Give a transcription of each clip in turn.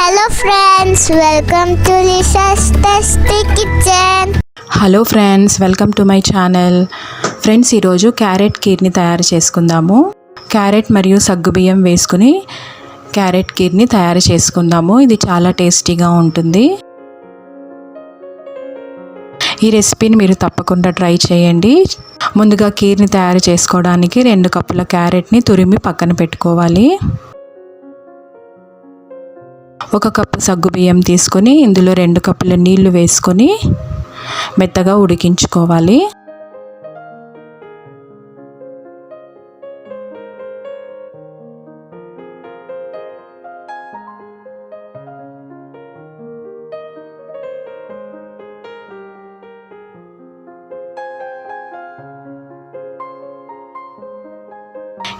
Hello friends welcome to Lisa's hello friends welcome to my channel friends ఈరోజు carrot కీర్ని తయారు చేసుకుందాము. Carrot మరియు సగ్గుబియ్యం వేసుకుని క్యారెట్ కీర్ని తయారు చేసుకుందాము. ఇది చాలా టేస్టీగా ఉంటుంది. ఈ రెసిపీని మీరు తప్పకుండా ట్రై చేయండి. ముందుగా కీర్ని తయారు చేసుకోవడానికి రెండు కప్పుల క్యారెట్ని తురిమి పక్కన పెట్టుకోవాలి. ఒక కప్పు సగ్గుబియ్యం తీసుకొని ఇందులో రెండు కప్పుల నీళ్ళు వేసుకొని మెత్తగా ఉడికించుకోవాలి.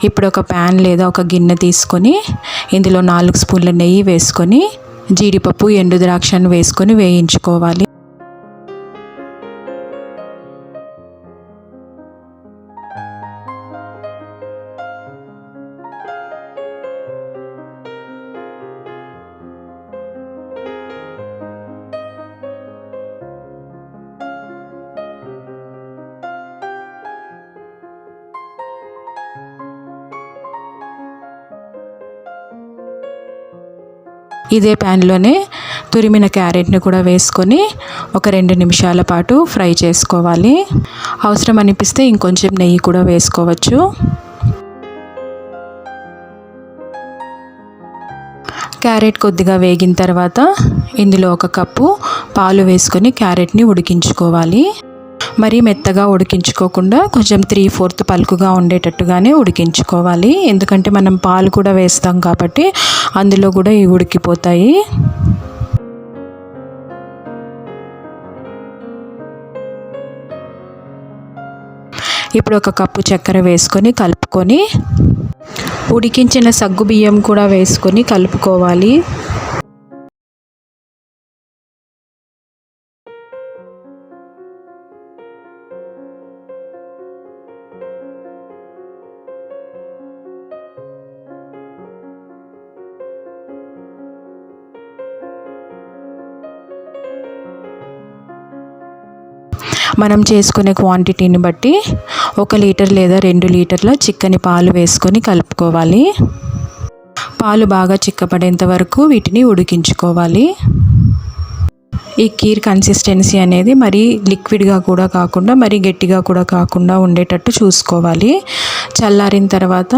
ఇప్పుడు ఒక ప్యాన్ లేదా ఒక గిన్నె తీసుకొని ఇందులో నాలుగు స్పూన్ల నెయ్యి వేసుకొని జీడిపప్పు ఎండు ద్రాక్షను వేసుకొని వేయించుకోవాలి. ఇదే ప్యాన్లోనే తురిమిన క్యారెట్ని కూడా వేసుకొని ఒక రెండు నిమిషాల పాటు ఫ్రై చేసుకోవాలి. అవసరం అనిపిస్తే ఇంకొంచెం నెయ్యి కూడా వేసుకోవచ్చు. క్యారెట్ కొద్దిగా వేగిన తర్వాత ఇందులో ఒక కప్పు పాలు వేసుకొని క్యారెట్ని ఉడికించుకోవాలి. మరీ మెత్తగా ఉడికించుకోకుండా కొంచెం త్రీ ఫోర్త్ పలుకుగా ఉండేటట్టుగానే ఉడికించుకోవాలి. ఎందుకంటే మనం పాలు కూడా వేస్తాం కాబట్టి అందులో కూడా ఇవి ఉడికిపోతాయి. ఇప్పుడు ఒక కప్పు చక్కెర వేసుకొని కలుపుకొని ఉడికించిన సగ్గు బియ్యం కూడా వేసుకొని కలుపుకోవాలి. మనం చేసుకునే క్వాంటిటీని బట్టి ఒక లీటర్ లేదా రెండు లీటర్ల చిక్కని పాలు వేసుకొని కలుపుకోవాలి. పాలు బాగా చిక్కపడేంత వరకు వీటిని ఉడికించుకోవాలి. ఈ కీర్ కన్సిస్టెన్సీ అనేది మరీ లిక్విడ్గా కూడా కాకుండా మరీ గట్టిగా కూడా కాకుండా ఉండేటట్టు చూసుకోవాలి. చల్లారిన తర్వాత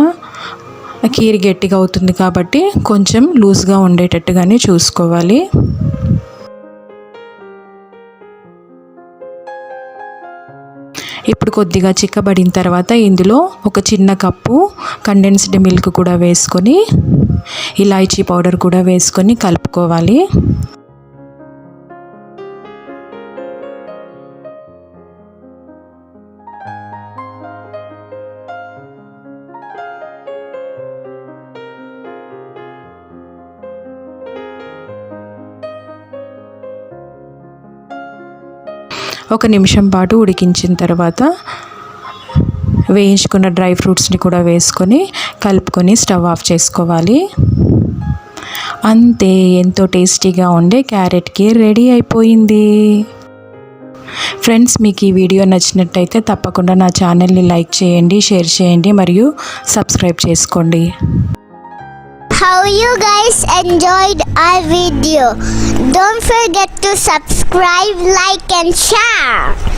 కీర్ గట్టిగా అవుతుంది కాబట్టి కొంచెం లూజ్గా ఉండేటట్టుగానే చూసుకోవాలి. ఇప్పుడు కొద్దిగా చిక్కబడిన తర్వాత ఇందులో ఒక చిన్న కప్పు కండెన్స్డ్ మిల్క్ కూడా వేసుకొని ఇలాచీ పౌడర్ కూడా వేసుకొని కలుపుకోవాలి. ఒక నిమిషం పాటు ఉడికించిన తర్వాత వేయించుకున్న డ్రై ఫ్రూట్స్ని కూడా వేసుకొని కలుపుకొని స్టవ్ ఆఫ్ చేసుకోవాలి. అంతే ఎంతో టేస్టీగా ఉండే క్యారెట్కి రెడీ అయిపోయింది. ఫ్రెండ్స్ మీకు ఈ వీడియో నచ్చినట్టయితే తప్పకుండా నా ఛానల్ని లైక్ చేయండి షేర్ చేయండి మరియు సబ్స్క్రైబ్ చేసుకోండి. How you guys enjoyed our video? Don't forget to subscribe, like, and share.